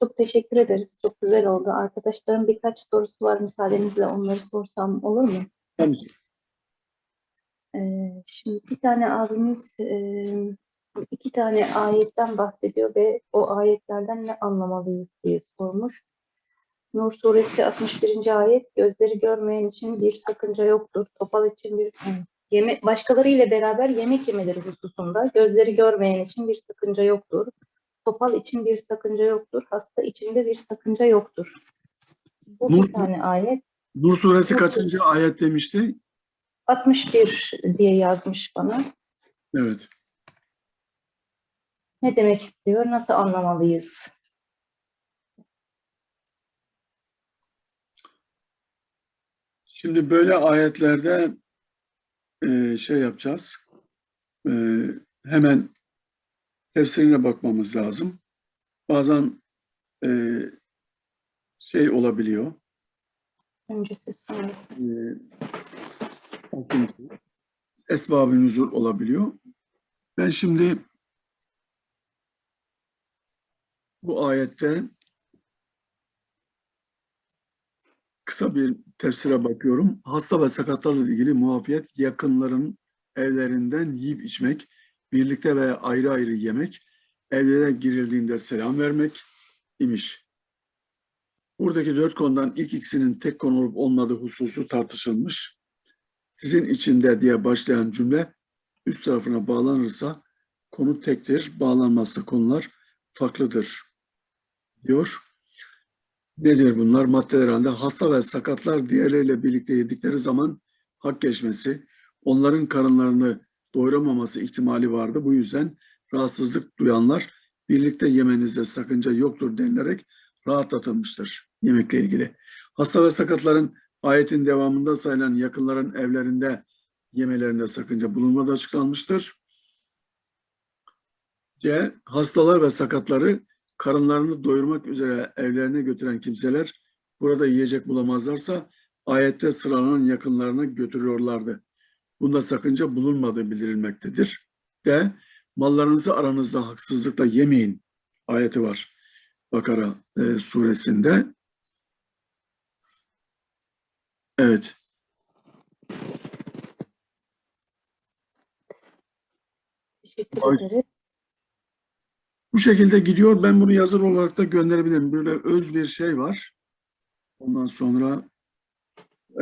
Çok teşekkür ederiz. Çok güzel oldu. Arkadaşlarım birkaç sorusu var. Müsaadenizle onları sorsam olur mu? Tabii ki. Ee, şimdi bir tane abimiz e, iki tane ayetten bahsediyor ve o ayetlerden ne anlamalıyız diye sormuş. Nur suresi 61. ayet gözleri görmeyen için bir sakınca yoktur. Topal için bir yeme başkalarıyla beraber yemek yemeleri hususunda gözleri görmeyen için bir sakınca yoktur. Topal için bir sakınca yoktur. Hasta için de bir sakınca yoktur. Bu Nur- bir tane ayet. Nur suresi Nur- kaçıncı ayet demişti? 61 diye yazmış bana. Evet. Ne demek istiyor? Nasıl anlamalıyız? Şimdi böyle ayetlerde e, şey yapacağız. E, hemen tefsirine bakmamız lazım. Bazen e, şey olabiliyor. Öncesi sonrası. E, esbab-ı nüzul olabiliyor. Ben şimdi bu ayette kısa bir tefsire bakıyorum. Hasta ve sakatlarla ilgili muafiyet yakınların evlerinden yiyip içmek, birlikte veya ayrı ayrı yemek, evlere girildiğinde selam vermek imiş. Buradaki dört konudan ilk ikisinin tek konu olup olmadığı hususu tartışılmış. Sizin içinde diye başlayan cümle üst tarafına bağlanırsa konu tektir, bağlanmazsa konular farklıdır diyor. Nedir bunlar? Maddeler halinde hasta ve sakatlar diğerleriyle birlikte yedikleri zaman hak geçmesi, onların karınlarını doyuramaması ihtimali vardı. Bu yüzden rahatsızlık duyanlar birlikte yemenizde sakınca yoktur denilerek rahatlatılmıştır yemekle ilgili. Hasta ve sakatların ayetin devamında sayılan yakınların evlerinde yemelerinde sakınca bulunmadığı açıklanmıştır. C. Hastalar ve sakatları karınlarını doyurmak üzere evlerine götüren kimseler burada yiyecek bulamazlarsa ayette sıralanan yakınlarına götürüyorlardı. Bunda sakınca bulunmadığı bildirilmektedir. D. Mallarınızı aranızda haksızlıkla yemeyin ayeti var Bakara e, suresinde. Evet. Teşekkür ederiz. Bu şekilde gidiyor. Ben bunu yazılı olarak da gönderebilirim. Böyle öz bir şey var. Ondan sonra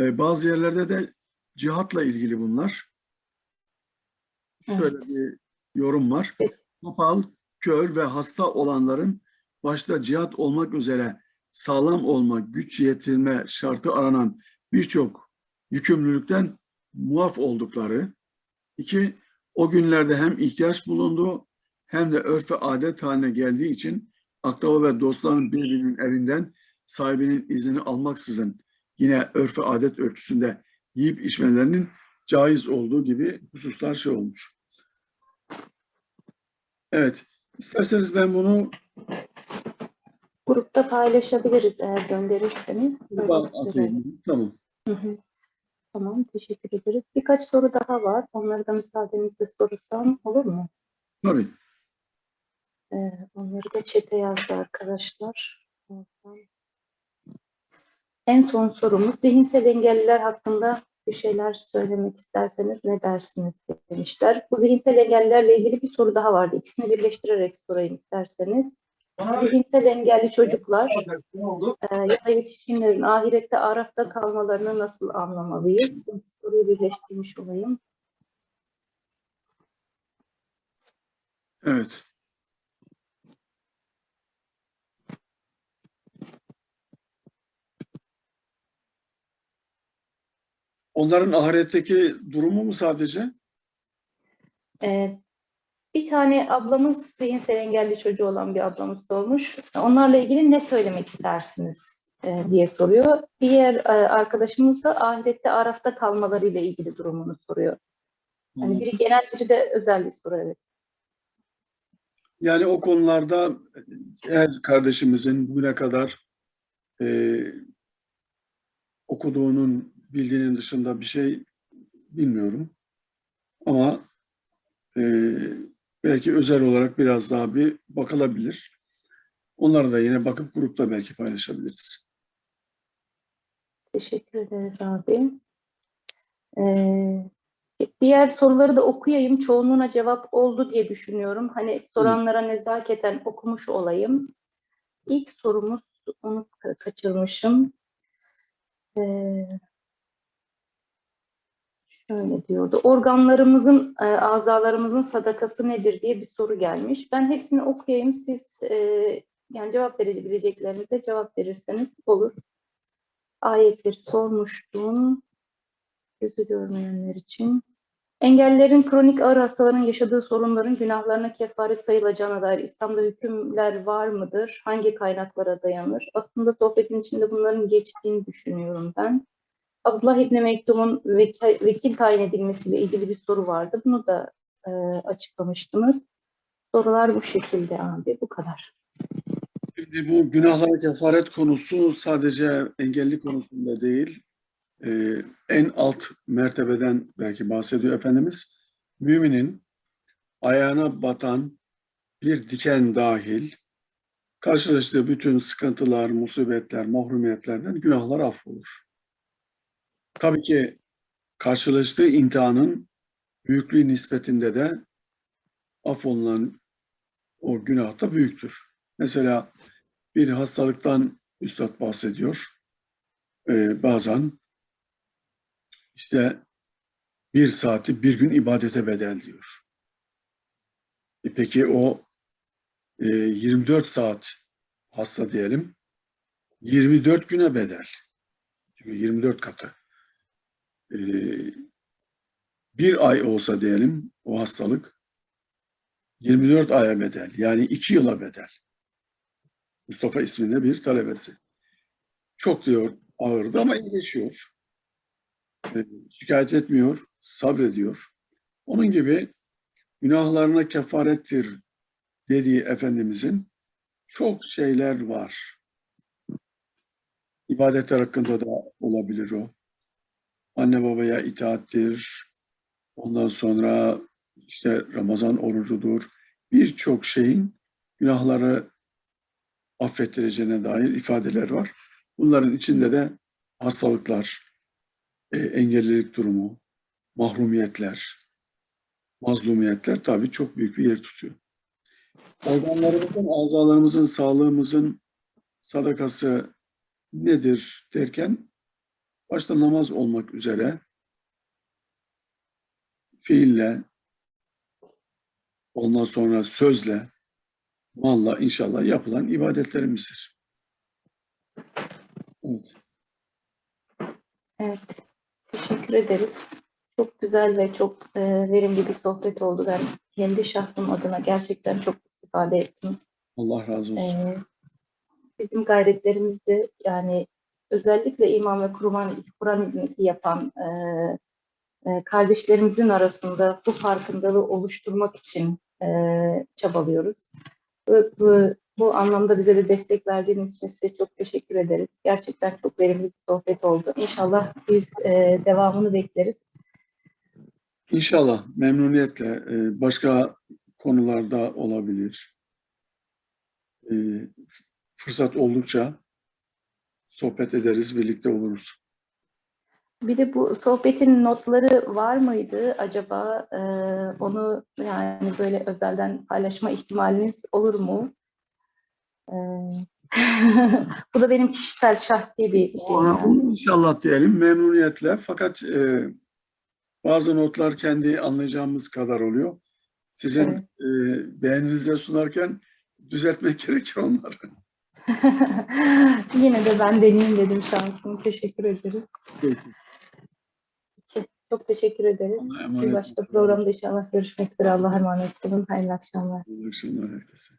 e, bazı yerlerde de cihatla ilgili bunlar. Şöyle Evet. bir yorum var. Topal, kör ve hasta olanların başta cihat olmak üzere sağlam olma, güç yetirme şartı aranan birçok yükümlülükten muaf oldukları. İki, o günlerde hem ihtiyaç bulunduğu hem de örf ve adet haline geldiği için akraba ve dostların birbirinin evinden sahibinin iznini almaksızın yine örf ve adet ölçüsünde yiyip içmelerinin caiz olduğu gibi hususlar şey olmuş. Evet, isterseniz ben bunu Grupta paylaşabiliriz eğer gönderirseniz. Güzel atayım. Tamam. Hı hı. Tamam, teşekkür ederiz. Birkaç soru daha var. Onları da müsaadenizle sorursam olur mu? Tabii. Ee, onları da çete yazdı arkadaşlar. Oradan. En son sorumuz zihinsel engelliler hakkında bir şeyler söylemek isterseniz ne dersiniz demişler. Bu zihinsel engellilerle ilgili bir soru daha vardı. İkisini birleştirerek sorayım isterseniz. Zihinsel engelli çocuklar e, ya da yetişkinlerin ahirette arafta kalmalarını nasıl anlamalıyız? Bu soruyu birleştirmiş olayım. Evet. Onların ahiretteki durumu mu sadece? Ee, bir tane ablamız zihinsel engelli çocuğu olan bir ablamız sormuş. Onlarla ilgili ne söylemek istersiniz e, diye soruyor. Diğer e, arkadaşımız da ahirette arafta kalmalarıyla ilgili durumunu soruyor. Yani biri genel biri de özel bir soru evet. Yani o konularda her kardeşimizin bugüne kadar e, okuduğunun, bildiğinin dışında bir şey bilmiyorum. Ama e, belki özel olarak biraz daha bir bakılabilir. Onları da yine bakıp grupta belki paylaşabiliriz. Teşekkür ederiz abi. Ee, diğer soruları da okuyayım. Çoğunluğuna cevap oldu diye düşünüyorum. Hani soranlara nezaketen okumuş olayım. İlk sorumuz, onu ka- kaçırmışım. Ee, şöyle diyordu. Organlarımızın, e, azalarımızın sadakası nedir diye bir soru gelmiş. Ben hepsini okuyayım. Siz e, yani cevap verebileceklerinize cevap verirseniz olur. Ayetleri sormuştum. Gözü görmeyenler için. Engellilerin kronik ağır hastaların yaşadığı sorunların günahlarına kefaret sayılacağına dair İslam'da hükümler var mıdır? Hangi kaynaklara dayanır? Aslında sohbetin içinde bunların geçtiğini düşünüyorum ben. Abdullah İbni Mektum'un vekil, vekil tayin edilmesiyle ilgili bir soru vardı. Bunu da e, açıklamıştınız. Sorular bu şekilde abi. Bu kadar. Şimdi bu günahlara kefaret konusu sadece engelli konusunda değil, e, en alt mertebeden belki bahsediyor Efendimiz. Müminin ayağına batan bir diken dahil karşılaştığı bütün sıkıntılar, musibetler, mahrumiyetlerden günahlar affolur. Tabii ki karşılaştığı imtihanın büyüklüğü nispetinde de affolunan o günah da büyüktür. Mesela bir hastalıktan Üstad bahsediyor. Ee, bazen işte bir saati bir gün ibadete bedel diyor. E peki o e, 24 saat hasta diyelim 24 güne bedel. Çünkü 24 katı. E, bir ay olsa diyelim o hastalık 24 aya bedel. Yani iki yıla bedel. Mustafa isminde bir talebesi. Çok diyor ağırdı ama iyileşiyor. E, şikayet etmiyor, sabrediyor. Onun gibi günahlarına kefarettir dediği Efendimizin çok şeyler var. İbadetler hakkında da olabilir o. Anne babaya itaattir. Ondan sonra işte Ramazan orucudur. Birçok şeyin günahları affettireceğine dair ifadeler var. Bunların içinde de hastalıklar, e, engellilik durumu, mahrumiyetler, mazlumiyetler tabii çok büyük bir yer tutuyor. Organlarımızın, azalarımızın, sağlığımızın sadakası nedir derken başta namaz olmak üzere fiille, ondan sonra sözle, malla inşallah yapılan ibadetlerimizdir. Evet. Evet, teşekkür ederiz. Çok güzel ve çok e, verimli bir sohbet oldu. Ben kendi şahsım adına gerçekten çok istifade ettim. Allah razı olsun. E, bizim gayretlerimizde yani özellikle imam ve Kur'an, Kur'an hizmeti yapan e, e, kardeşlerimizin arasında bu farkındalığı oluşturmak için e, çabalıyoruz. Ve bu, bu anlamda bize de destek verdiğiniz için size çok teşekkür ederiz. Gerçekten çok verimli bir sohbet oldu. İnşallah biz e, devamını bekleriz. İnşallah memnuniyetle e, başka konularda olabilir. E, Fırsat oldukça sohbet ederiz, birlikte oluruz. Bir de bu sohbetin notları var mıydı acaba? Ee, onu yani böyle özelden paylaşma ihtimaliniz olur mu? Ee, bu da benim kişisel şahsi bir şey. Ona onu inşallah diyelim memnuniyetle. Fakat e, bazı notlar kendi anlayacağımız kadar oluyor. Sizin Evet. e, beğeninize sunarken düzeltmek gerekir onları. Yine de ben deneyeyim dedim şansımı. Teşekkür ederiz. Peki, Çok teşekkür ederiz. Bir başka programda inşallah görüşmek üzere. Allah'a emanet olun. Hayırlı akşamlar. İyi akşamlar herkese.